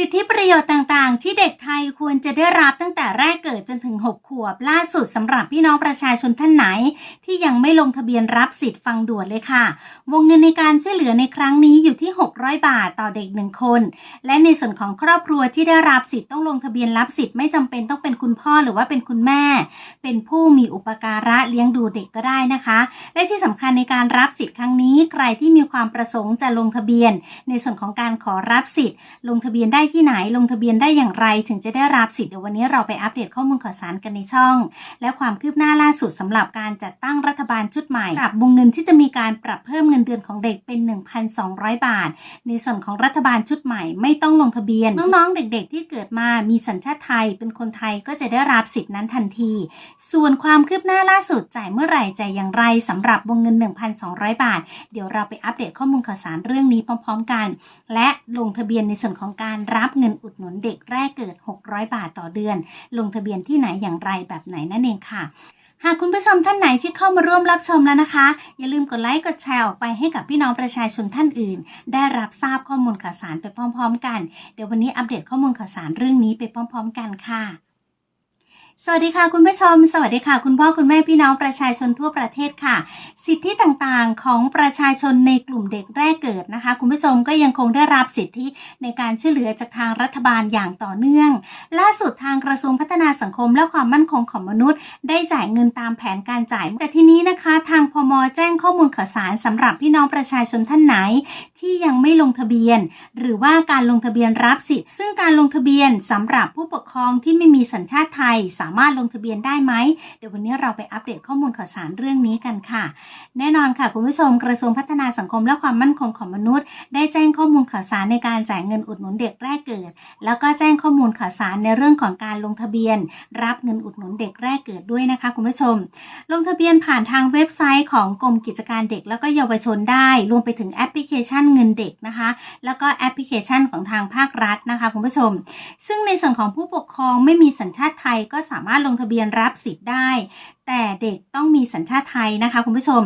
สิทธิประโยชน์ต่างๆ ที่เด็กไทยควรจะได้รับตั้งแต่แรกเกิดจนถึง 6 ขวบ ล่าสุดสำหรับพี่น้องประชาชนท่านไหน ที่ยังไม่ลงทะเบียนรับสิทธิ์ฟังด่วนเลยค่ะ วงเงินในการช่วยเหลือในครั้งนี้อยู่ที่ 600 บาทต่อเด็ก1คน และในส่วนของครอบครัวที่ได้รับสิทธิ์ต้องลงทะเบียนรับสิทธิ์ไม่จำเป็นต้องเป็นคุณพ่อหรือว่าเป็นคุณแม่ เป็นผู้มีอุปการะเลี้ยงดูเด็กก็ได้นะคะ และที่สำคัญในการรับสิทธิ์ครั้งนี้ ใครที่มีความประสงค์จะลงทะเบียน ในส่วนของการขอรับสิทธิ์ ลงทะเบียนได้ที่ไหนลงทะเบียนได้อย่างไรถึงจะได้รับสิทธิ์เดี๋ยววันนี้เราไปอัปเดตข้อมูลข่าวสารกันในช่อง และความคืบหน้าล่าสุดสำหรับการจัดตั้งรัฐบาลชุดใหม่ปรับวงเงินที่จะมีการปรับเพิ่มเงินเดือนของเด็กเป็น 1,200 บาท ในส่วนของรัฐบาลชุดใหม่ไม่ต้องลงทะเบียน น้องๆ เด็กๆ ที่เกิดมามีสัญชาติไทยเป็นคนไทยก็จะได้รับสิทธินั้นทันที ส่วนความคืบหน้าล่าสุดจ่ายเมื่อไหร่จ่ายอย่างไรสำหรับวงเงิน 1,200 บาท เดี๋ยวเราไปอัปเดตข้อมูลข่าวสารเรื่องนี้พร้อม ๆ กัน และลงทะเบียนในส่วนของการรับเงินอุดหนุนเด็กแรกเกิด 600 บาทต่อเดือน ลงทะเบียนที่ไหนอย่างไรแบบไหนนั่นเองค่ะหากคุณผู้ชมท่านไหนที่เข้ามาร่วมรับชมแล้วนะคะ อย่าลืมกดไลค์กดแชร์ออกไปให้กับพี่น้องประชาชนท่านอื่น ได้รับทราบข้อมูลข่าวสารไปพร้อม ๆ กัน เดี๋ยววันนี้อัปเดตข้อมูลข่าวสารเรื่องนี้ไปพร้อม ๆ กันค่ะ สวัสดีค่ะคุณผู้ชม สวัสดีค่ะ คุณพ่อคุณแม่พี่น้องประชาชนทั่วประเทศค่ะ สิทธิต่างๆของประชาชนในกลุ่มเด็กแรกเกิดนะคะ คุณผู้ชมก็ยังคงได้รับสิทธิในการช่วยเหลือจากทางรัฐบาลอย่างต่อเนื่อง ล่าสุดทางกระทรวงพัฒนาสังคมและความมั่นคงของมนุษย์ ได้จ่ายเงินตามแผนการจ่ายแต่ทีนี้นะคะ ทางพมแจ้งข้อมูลข่าวสารสำหรับพี่น้องประชาชนท่านไหน ที่ยังไม่ลงทะเบียน หรือว่าการลงทะเบียนรับสิทธิ์ซึ่งการลงทะเบียนสำหรับผู้ปกครองที่ไม่มีสัญชาติไทย สามารถลงทะเบียนได้ไหมเดี๋ยววันนี้เราไปอัปเดตข้อมูลข่าวสารเรื่องนี้กันค่ะแน่นอนค่ะคุณผู้ชมกระทรวงพัฒนาสังคมและความมั่นคงของมนุษย์ ได้แจ้งข้อมูลข่าวสารในการจ่ายเงินอุดหนุนเด็กแรกเกิด แล้วก็แจ้งข้อมูลข่าวสารในเรื่องของการลงทะเบียน รับเงินอุดหนุนเด็กแรกเกิดด้วยนะคะคุณผู้ชม ลงทะเบียนผ่านทางเว็บไซต์ของกรมกิจการเด็ก แล้วก็เยาวชนได้รวมไปถึงแอปพลิเคชันเงินเด็กนะคะ แล้วก็แอปพลิเคชันของทางภาครัฐนะคะคุณผู้ชม ซึ่งในส่วนของผู้ปกครองไม่มีสัญชาติไทยก็สามารถลงทะเบียนรับสิทธิ์ได้ แต่เด็กต้องมีสัญชาติไทยนะคะคุณผู้ชม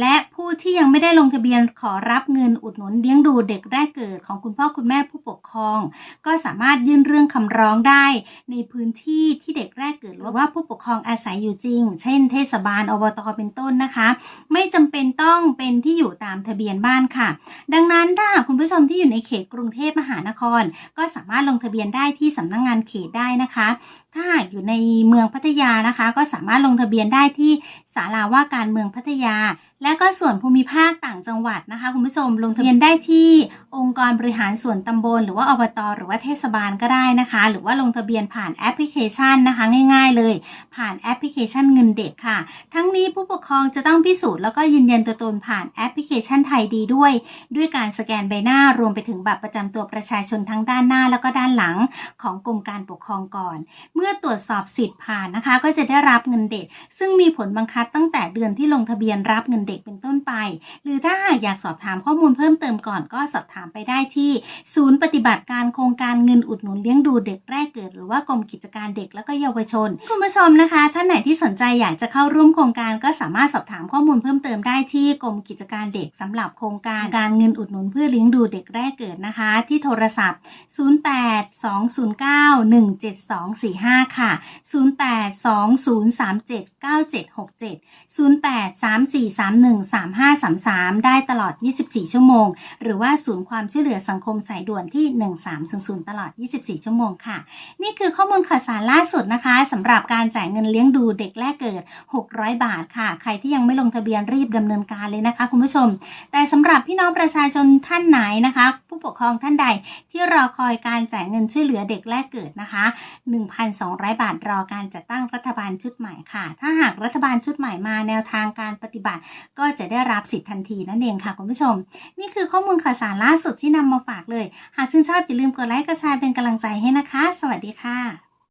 และผู้ที่ยังไม่ได้ลงทะเบียนขอรับเงินอุดหนุนเลี้ยงดูเด็กแรกเกิดของคุณพ่อคุณแม่ผู้ปกครอง ก็สามารถยื่นเรื่องคำร้องได้ ในพื้นที่ที่เด็กแรกเกิดหรือว่าผู้ปกครองอาศัยอยู่จริง เช่น เทศบาลอบตเป็นต้นนะคะ ไม่จำเป็นต้องเป็นที่อยู่ตามทะเบียนบ้านค่ะ ดังนั้นถ้าคุณผู้ชมที่อยู่ในเขตกรุงเทพมหานคร ก็สามารถลงทะเบียนได้ที่สำนักงงานเขตได้นะคะ ถ้าหากอยู่ในเมืองพัทยานะคะ ก็สามารถลงทะเบียนได้ที่ศาลาว่าการเมืองพัทยา และก็ส่วนภูมิภาคต่างจังหวัดนะคะคุณผู้ชมลงทะเบียนได้ที่องค์กรบริหารส่วนตำบล หรือว่าอบตหรือว่าเทศบาลก็ได้นะคะ หรือว่าลงทะเบียนผ่านแอปพลิเคชันนะคะ ง่าย ๆ เลย ผ่านแอปพลิเคชันเงินเด็กค่ะ ทั้งนี้ผู้ปกครองจะต้องพิสูจน์แล้วก็ยืนยันตัวตนผ่านแอปพลิเคชันไทยดีด้วย ด้วยการสแกนใบหน้ารวมไปถึงบัตรประจำตัวประชาชนทั้งด้านหน้า แล้วก็ด้านหลังของกรมการปกครองก่อน เมื่อตรวจสอบสิทธิ์ผ่านนะคะ ก็จะได้รับเงินเด็กซึ่งมีผลบังคับตั้งแต่เดือนที่ลงทะเบียนรับเงินเด็กเป็นต้นไป หรือถ้าหากอยากสอบถามข้อมูลเพิ่มเติมก่อนก็สอบถามไปได้ที่ ศูนย์ปฏิบัติการโครงการเงินอุดหนุนเลี้ยงดูเด็กแรกเกิด หรือว่ากรมกิจการเด็กและก็เยาวชน คุณผู้ชมนะคะ ท่านไหนที่สนใจอยากจะเข้าร่วมโครงการก็สามารถสอบถามข้อมูลเพิ่มเติมได้ที่กรมกิจการเด็กสำหรับโครงการการเงินอุดหนุนเพื่อเลี้ยงดูเด็กแรกเกิดนะคะ ที่โทรศัพท์ 0820917245ค่ะ 0820379767 0313533 ได้ตลอด 24 ชั่วโมง หรือว่าศูนย์ความช่วยเหลือสังคมสายด่วนที่ 1300 ตลอด 24 ชั่วโมงค่ะ นี่คือข้อมูลข่าวสารล่าสุดนะคะสำหรับการจ่ายเงินเลี้ยงดูเด็กแรกเกิด 600 บาทค่ะ ใครที่ยังไม่ลงทะเบียนรีบดำเนินการเลยนะคะ คุณผู้ชม แต่สำหรับพี่น้องประชาชนท่านไหนนะคะผู้ปกครองท่านใดที่รอคอยการจ่ายเงินช่วยเหลือเด็กแรกเกิดนะคะ 1,200 บาทรอการจัดตั้งรัฐบาลชุดใหม่ค่ะ ถ้าหากรัฐบาลชุดใหม่มาแนวทางการปฏิบัติ ก็จะได้รับสิทธิ์ทันทีนั่นเองค่ะคุณผู้ชม นี่คือข้อมูลข่าวสารล่าสุดที่นำมาฝากเลย หากชื่นชอบอย่าลืมกดไลค์กดแชร์เป็นกำลังใจให้นะคะ สวัสดีค่ะ